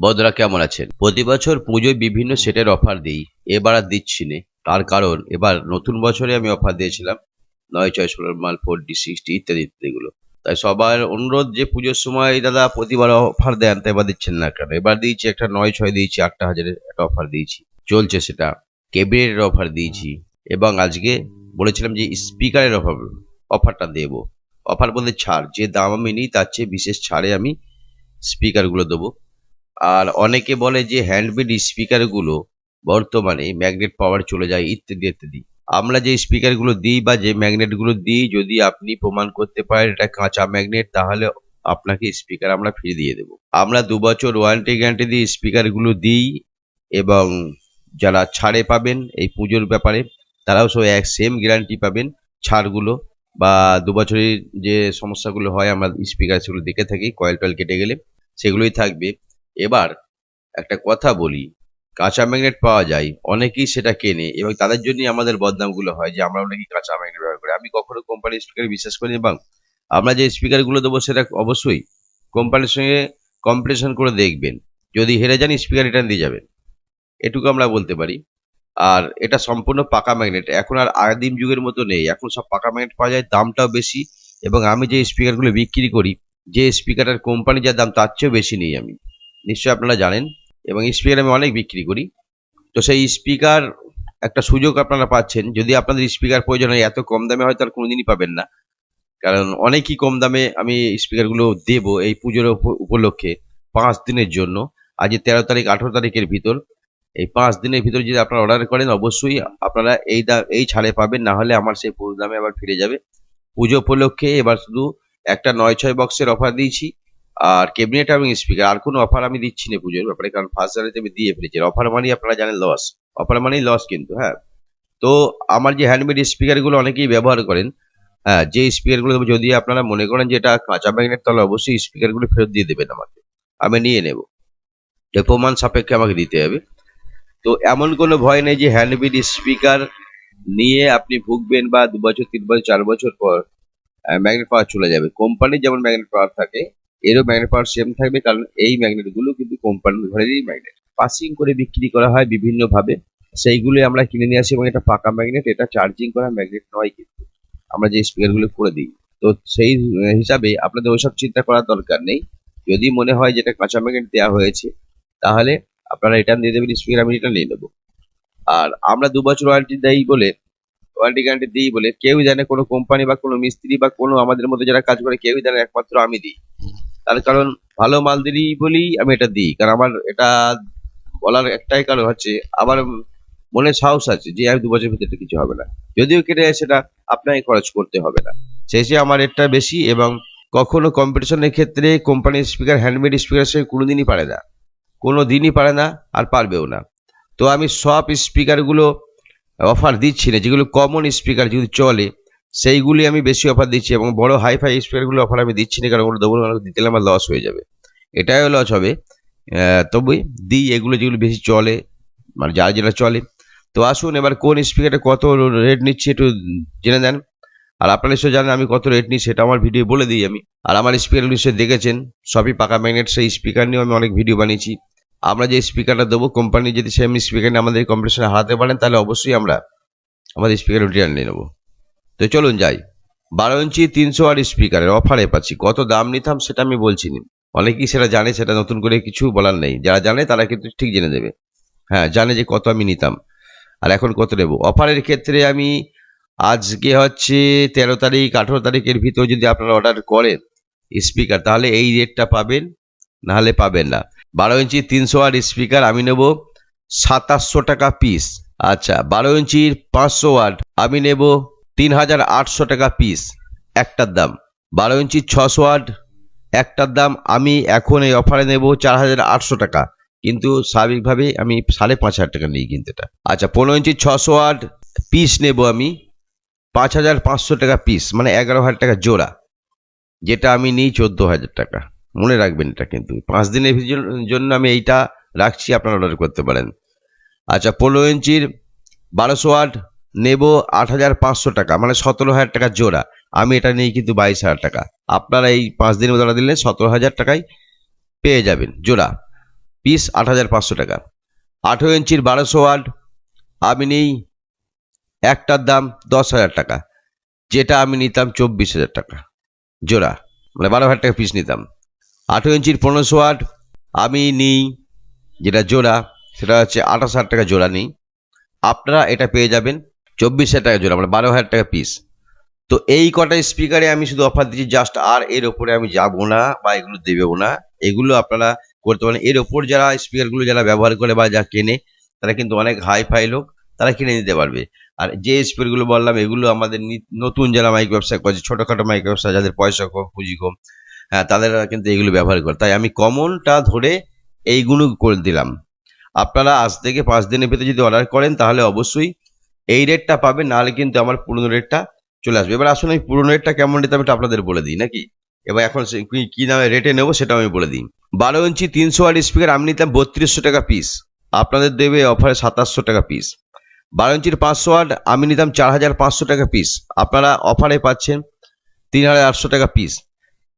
বন্ধুরা কেমন আছেন? প্রতি বছর পুজোয় বিভিন্ন সেটের অফার দিই। এবার আর দিচ্ছি না। তার কারণ, এবার নতুন বছরে আমি অফার দিয়েছিলাম। নয় ছয় ষোলোর মাল, ফোর ডি সিক্সটি ইত্যাদি ইত্যাদিগুলো তাই সবার অনুরোধ যে পুজোর সময় দাদা প্রতিবার অফার দেন তাই এবার দিচ্ছেন না কেন? এবার দিয়েছি একটা নয় ছয় দিয়েছি, আটটা হাজারের একটা অফার দিয়েছি। চলছে সেটা। কেবিনেটের অফার দিয়েছি। এবং আজকে বলেছিলাম যে স্পিকারের অফার, অফারটা দেবো। অফার বলতে ছাড়। যে দাম আমি নিই তার চেয়ে বিশেষ ছাড়ে আমি স্পিকারগুলো দেবো। আর অনেকে বলে যে হ্যান্ডমেড স্পিকারগুলো বর্তমানে ম্যাগনেট পাওয়ার চলে যায়, ইত্যাদি ইত্যাদি। আমরা যে স্পিকারগুলো দিই বা যে ম্যাগনেটগুলো দিই, যদি আপনি প্রমাণ করতে পারেন এটা কাঁচা ম্যাগনেট তাহলে আপনাকে স্পিকার আমরা ফ্রি দিয়ে দেবো। আমরা দু বছর ওয়ারেন্টি গ্যারান্টি দিয়ে স্পিকারগুলো দিই এবং যারা ছাড়ে পাবেন এই পুজোর ব্যাপারে, তারাও সব এক সেম গ্যারান্টি পাবেন ছাড়গুলো বা দু বছরের যে সমস্যাগুলো হয়, আমরা স্পিকার সেগুলো দেখে থাকি কয়েল টয়েল কেটে গেলে, সেগুলোই থাকবে। এবার একটা কথা বলি। কাঁচা ম্যাগনেট পাওয়া যায়, অনেকেই সেটা কেনে এবং তাদের জন্যই আমাদের বদনামগুলো হয় যে, আমরা অনেকেই কাঁচা ম্যাগনেট ব্যবহার করি। আমি কখনো কোম্পানির স্পিকার বিশ্বাস করি এবং আমরা যে স্পিকারগুলো দেবো সেটা অবশ্যই কোম্পানির সঙ্গে কম্পিটিশন করে দেখবেন। যদি হেরে যান স্পিকার রিটার্ন দিয়ে যাবেন। এটুকু আমরা বলতে পারি। আর এটা সম্পূর্ণ পাকা ম্যাগনেট। এখন আর আদিম যুগের মতো নেই। এখন সব পাকা ম্যাগনেট পাওয়া যায়, দামটাও বেশি এবং আমি যে স্পিকারগুলো বিক্রি করি, যে স্পিকারের কোম্পানি যা দাম, তার চেয়েও বেশি নেই আমি। নিশ্চয়ই আপনারা জানেন এবং স্পিকার আমি অনেক বিক্রি করি। তো সেই স্পিকার একটা সুযোগ আপনারা পাচ্ছেন। যদি আপনাদের স্পিকার প্রয়োজন হয়, এত কম দামে হয়তো আর কোনোদিনই পাবেন না। কারণ অনেকই কম দামে আমি স্পিকারগুলো দেব এই পুজোর উপ- উপলক্ষে পাঁচ দিনের জন্য। আজ তেরো তারিখ, আঠেরো তারিখের ভিতর। এই পাঁচ দিনের ভিতর যদি আপনারা অর্ডার করেন, অবশ্যই আপনারা এই দাম এই ছাড়ে পাবেন। না হলে আমার সেই পুরো দামে আবার ফিরে যাবে। পুজো উপলক্ষে এবার শুধু একটা নয় ছয় বক্সের অফার দিয়েছি। আর ক্যাবিনেট এবং স্পিকার আর কোনো অফার আমি দিচ্ছি না পুজোর ব্যাপারে, কারণ ফার্স্ট জানুয়ারিতে আমি দিয়ে ফেলেছি। অফার মানি আপনারা জানেন লস অফার মানি লস কিন্তু হ্যাঁ। তো আমার যে হ্যান্ডমেড স্পিকারগুলো অনেকেই ব্যবহার করেন হ্যাঁ যে স্পিকারগুলো যদি আপনারা মনে করেন যে এটা কাঁচা ম্যাগনেট তাহলে অবশ্যই স্পিকারগুলো ফেরত দিয়ে দেবেন আমাকে। আমি নিয়ে নেব। প্রমাণ সাপেক্ষে আমাকে দিতে হবে। তো এমন কোনো ভয় নেই যে হ্যান্ডমেড স্পিকার নিয়ে আপনি ভুগবেন বা দু বছর, তিন বছর, চার বছর পর ম্যাগনেট পাওয়ার চলে যাবে। কোম্পানির যেমন ম্যাগনেট পাওয়ার থাকে এরও ম্যাগনেট পাওয়ার সেম থাকবে, কারণ এই ম্যাগনেটগুলো কিন্তু কোম্পানির ঘরেরই ম্যাগনেট পাসিং করে বিক্রি করা হয় বিভিন্ন ভাবে সেইগুলো আমরা কিনে নিয়ে আসি এবং এটা পাকা ম্যাগনেট এটা চার্জিং করা ম্যাগনেট নয় কিন্তু। আমরা যে স্পিকারগুলো করে দিই। তো সেই হিসাবে আপনাদের ওইসব চিন্তা করার দরকার নেই। যদি মনে হয় যেটা কাঁচা ম্যাগনেট দেওয়া হয়েছে, তাহলে আপনারা রিটার্ন দিয়ে দেবেন স্পিকার আমি রিটার্ন নিয়ে নেব। আর আমরা দু বছর ওয়ারেন্টি দেই বলে ওয়ারেন্টি গ্যারান্টি দিই বলে কেউই জানে কোনো কোম্পানি বা কোনো মিস্ত্রি বা কোনো আমাদের মধ্যে যারা কাজ করে কেউই জানে একমাত্র আমি দিই। তার কারণ ভালো মাল দিই বলেই আমি এটা দিই। কারণ আমার এটা বলার একটাই কারণ হচ্ছে আমার মনে সাহস আছে যে আমি দু বছরের ভিতরে কিছু হবে না। যদিও কেটে যায় সেটা আপনাকে খরচ করতে হবে না। শেষে আমার রেটটা বেশি এবং কখনো কম্পিটিশনের ক্ষেত্রে কোম্পানির স্পিকার হ্যান্ডমেড স্পিকারের সঙ্গে কোনোদিনই পারে না। কোনো দিনই পারে না আর পারবেও না। তো আমি সব স্পিকারগুলো অফার দিচ্ছি না, যেগুলো কমন স্পিকার যেগুলো চলে, সেইগুলি আমি বেশি অফার দিচ্ছি এবং বড় হাই ফাই স্পিকারগুলো অফার আমি দিচ্ছি না, কারণ ওগুলো দেবো দিতে আমার লস হয়ে যাবে। এটাও লস হবে। তবে দিই, এগুলো যেগুলো বেশি চলে মানে যা যেটা চলে। তো আসুন, এবার কোন স্পিকারটা কত রেট নিচ্ছি একটু জেনে নেন। আর আপনারা নিশ্চয় জানেন আমি কত রেট নিই, সেটা আমার ভিডিও বলে দিই আমি। আর আমার স্পিকারগুলো নিশ্চয়ই দেখেছেন, সবই পাকা ম্যাগনেট সেই স্পিকার নিয়েও আমি অনেক ভিডিও বানিয়েছি। আমরা যে স্পিকারটা দেবো কোম্পানি যদি সেম স্পিকার আমাদের কম্পিটিশনে হারাতে পারেন, তাহলে অবশ্যই আমরা আমাদের স্পিকার রিটার্ন নিয়ে নেব। তো চলুন যাই। বারো ইঞ্চি, তিনশো আর স্পিকারের অফারে পাচ্ছি। কত দাম নিতাম সেটা আমি বলছি না অনেকেই সেটা জানে, সেটা নতুন করে কিছু বলার নেই। যারা জানে, তারা কিন্তু ঠিক জেনে দেবে হ্যাঁ জানে যে কত আমি নিতাম। আর এখন কত নেব? অফারের ক্ষেত্রে আমি আজকে হচ্ছে তেরো তারিখ, আঠেরো তারিখের ভিতর যদি আপনারা অর্ডার করেন স্পিকার তাহলে এই রেটটা পাবেন নাহলে পাবেন না। বারো ইঞ্চি তিনশো আর স্পিকার আমি নেব সাতাশশো টাকা পিস আচ্ছা বারো ইঞ্চির পাঁচশো ওয়াট আমি নেব তিন হাজার আটশো টাকা পিস একটার দাম। বারো ইঞ্চির ছশো ওয়াট, একটার দাম আমি এখন এই অফারে নেব চার হাজার আটশো টাকা। কিন্তু স্বাভাবিকভাবে আমি সাড়ে পাঁচ হাজার টাকা নিই কিন্তু এটা। আচ্ছা পনেরো ইঞ্চির ছশো ওয়াট পিস নেব আমি পাঁচ হাজার পাঁচশো টাকা পিস মানে এগারো হাজার টাকা জোড়া, যেটা আমি নিই চোদ্দ হাজার টাকা। মনে রাখবেন এটা কিন্তু। পাঁচ দিনের জন্য আমি এইটা রাখছি, আপনারা অর্ডার করতে পারেন। আচ্ছা পনেরো ইঞ্চির বারোশো ওয়াট নেব আট হাজার পাঁচশো টাকা মানে সতেরো হাজার টাকা জোড়া। আমি এটা নিই কিন্তু বাইশ হাজার টাকা। আপনারা এই পাঁচ দিনের মধ্যে দিলে সতেরো হাজার টাকায় পেয়ে যাবেন জোড়া। পিস আট হাজার পাঁচশো টাকা। আঠেরো ইঞ্চির বারোশো ওয়াট আমি নিই একটার দাম দশ হাজার টাকা। যেটা আমি নিতাম চব্বিশ হাজার টাকা। জোড়া মানে বারো হাজার টাকা পিস নিতাম। আঠেরো ইঞ্চির পনেরোশো ওয়াট আমি নিই যেটা জোড়া, সেটা হচ্ছে আঠাশ হাজার টাকা জোড়া নিই। আপনারা এটা পেয়ে যাবেন চব্বিশ হাজার টাকা জোড়া মানে বারো হাজার টাকা পিস তো এই কটা স্পিকারে আমি শুধু অফার দিচ্ছি জাস্ট আর এর ওপরে আমি যাব না বা এগুলো দেবেও না। এগুলো আপনারা করতে পারেন। এর ওপর যারা স্পিকারগুলো যারা ব্যবহার করে বা যা কেনে, তারা কিন্তু অনেক হাই ফাই লোক, তারা কিনে নিতে পারবে। আর যে স্পিকারগুলো বললাম, এগুলো আমাদের নতুন যারা মাইক ব্যবসা করছে, ছোটোখাটো মাইক ব্যবসা, যাদের পয়সা কম, পুঁজি কম তাদের কিন্তু এইগুলো ব্যবহার করে। তাই আমি কমনটা ধরে এইগুলো করে দিলাম। আপনারা আজ থেকে পাঁচ দিনের ভিতরে যদি অর্ডার করেন, তাহলে অবশ্যই এই রেটটা পাবেন, নাহলে কিন্তু আমার পুরনো রেটটা চলে আসবে। এবার আসুন আমি পুরনো রেটটা কেমন রেট আমি আপনাদের বলে দিই, নাকি? এবার এখন কি- দামে রেটে নেব সেটা আমি বলে দিই। বারো ইঞ্চি তিনশো ওয়াট স্পিকার আমি নিতাম বত্রিশশো টাকা পিস আপনাদের দেবে অফারে সাতাশশো টাকা পিস বারো ইঞ্চির পাঁচশো ওয়াট আমি নিতাম চার হাজার পাঁচশো টাকা পিস আপনারা অফারে পাচ্ছেন তিন হাজার আটশো টাকা পিস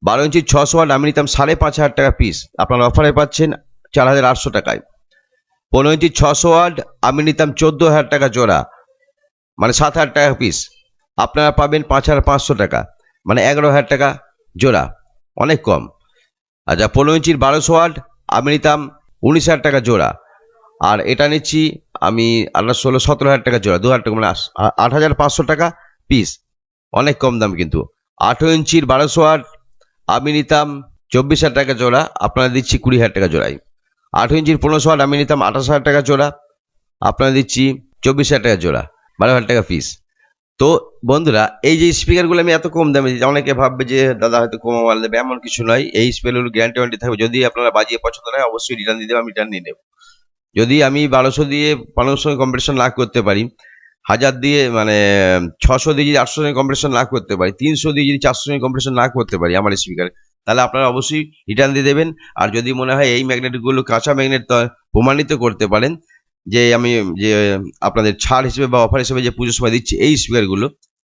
বারো ইঞ্চির ছশো ওয়াট আমি নিতাম সাড়ে পাঁচ হাজার টাকা পিস আপনারা অফারে পাচ্ছেন চার হাজার আটশো টাকায়। পনেরো ইঞ্চির ছশো ওয়াট আমি নিতাম চোদ্দ হাজার টাকা জোড়া মানে সাত হাজার টাকা পিস আপনারা পাবেন পাঁচ হাজার পাঁচশো টাকা মানে এগারো হাজার টাকা জোড়া, অনেক কম। আচ্ছা পনেরো ইঞ্চির বারোশো ওয়াট আমি নিতাম উনিশ হাজার টাকা জোড়া, আর এটা নিচ্ছি আমি আপনার ষোলো, সতেরো হাজার টাকা জোড়া, দু হাজার টাকা মানে আট হাজার পাঁচশো টাকা পিস অনেক কম দাম কিন্তু। আঠেরো ইঞ্চির বারোশো ওয়াট আমি নিতাম চব্বিশ হাজার টাকা জোড়া আপনারা দিচ্ছি কুড়ি হাজার টাকা জোড়াই। আঠেরো ইঞ্চির পনেরোশো ওয়াট আমি নিতাম আঠাশ হাজার টাকা জোড়া আপনারা দিচ্ছি চব্বিশ হাজার টাকা জোড়া বারো হাজার টাকা ফিস তো বন্ধুরা এই যে স্পিকারগুলো আমি এত কম দামে দিচ্ছি, অনেকে ভাববে যে দাদা হয়তো কম মাল দেবে এমন কিছু নয়। এই স্পিকারগুলো গ্যারান্টি ওয়ারেন্টি থাকবে। যদি আপনারা বাজিয়ে পছন্দ হয় অবশ্যই রিটার্ন দিয়ে দেবে আমি রিটার্ন নিয়ে নেব। যদি আমি বারোশো দিয়ে পনেরোশো কম্পিটিশন না করতে পারি হাজার দিয়ে মানে ছশো দিয়ে যদি আটশো সঙ্গে কম্পিটিশন না করতে পারি, তিনশো দিয়ে যদি চারশো সঙ্গে কম্পিটিশন না করতে পারি আমার স্পিকার তাহলে আপনারা অবশ্যই রিটার্ন দিয়ে দেবেন। আর যদি মনে হয় এই ম্যাগনেটগুলো কাঁচা ম্যাগনেট প্রমাণিত করতে পারেন, যে আমি, যে আপনাদের ছাড় হিসেবে বা অফার হিসেবে যে পুজোর সময় দিচ্ছি এই স্পিকারগুলো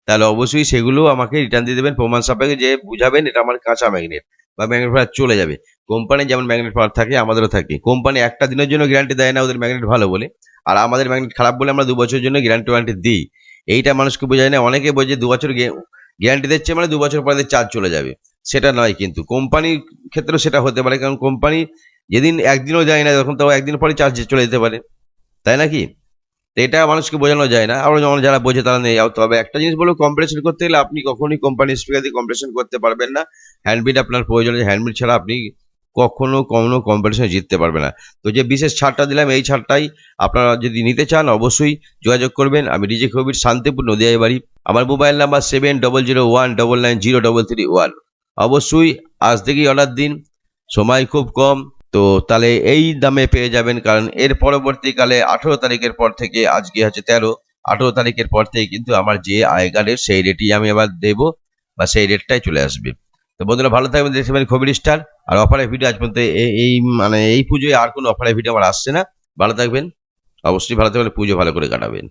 তাহলে অবশ্যই সেগুলো আমাকে রিটার্ন দিয়ে দেবেন। প্রমাণ সাপেক্ষে যে বুঝাবেন এটা আমার কাঁচা ম্যাগনেট বা ম্যাগনেট ফায়ার চলে যাবে। কোম্পানি যেমন ম্যাগনেট পাওয়ার থাকে, আমাদেরও থাকে। কোম্পানি একটা দিনের জন্য গ্যারান্টি দেয় না, ওদের ম্যাগনেট ভালো বলে। আর আমাদের ম্যাগনেট খারাপ বলে আমরা দু বছরের জন্য গ্যারান্টি ওয়ারেন্টি দিই। এইটা মানুষকে বোঝায় না, অনেকে বোঝে দু বছর গ্যারান্টি দিচ্ছে মানে দু বছর পরে চার্জ চলে যাবে। সেটা নয় কিন্তু কোম্পানির ক্ষেত্রেও সেটা হতে পারে কারণ কোম্পানি যেদিন একদিনও যায় না, তখন তাও একদিন পরে চার্জ চলে যেতে পারে। তাই নাকি এটা মানুষকে বোঝানো যায় না। আবার যেমন যারা বোঝে তারা নেই। তবে একটা জিনিস বলো কম্পিটিশন করতে গেলে আপনি কখনোই কোম্পানি স্পিকার দিয়ে কম্পিটিশন করতে পারবেন না। হ্যান্ডবিট আপনার প্রয়োজন আছে হ্যান্ডবিট ছাড়া আপনি কখনো কোনো কম্পিটিশনে জিততে পারবে না। তো যে বিশেষ ছাড়টা দিলাম, এই ছাড়টাই আপনারা যদি নিতে চান, অবশ্যই যোগাযোগ করবেন। আমি ডিজে কবির, শান্তিপুর নদিয়ায় বাড়ি। আমার mobile number seven double zero one double nine zero double three one অবশ্যই আজ থেকেই অর্ডার দিন। সময় খুব কম। তো তাহলে এই দামে পেয়ে যাবেন, কারণ এর পরবর্তীকালে আঠেরো তারিখের পর থেকে, আজকে হচ্ছে তেরো, আঠেরো তারিখের পর থেকে কিন্তু আমার যে আগেকার রেট সেই রেটই আমি আবার দেবো বা সেই রেটটাই চলে আসবে। তো বন্ধুরা, ভালো থাকবেন, দেখতে খুবই স্টার। আর অফারের ভিডিও আজ পর্যন্ত এই মানে এই পুজোয় আর কোনো অফারের ভিডিও আমার আসছে না। ভালো থাকবেন, অবশ্যই ভালো থাকবেন, পুজো ভালো করে কাটাবেন।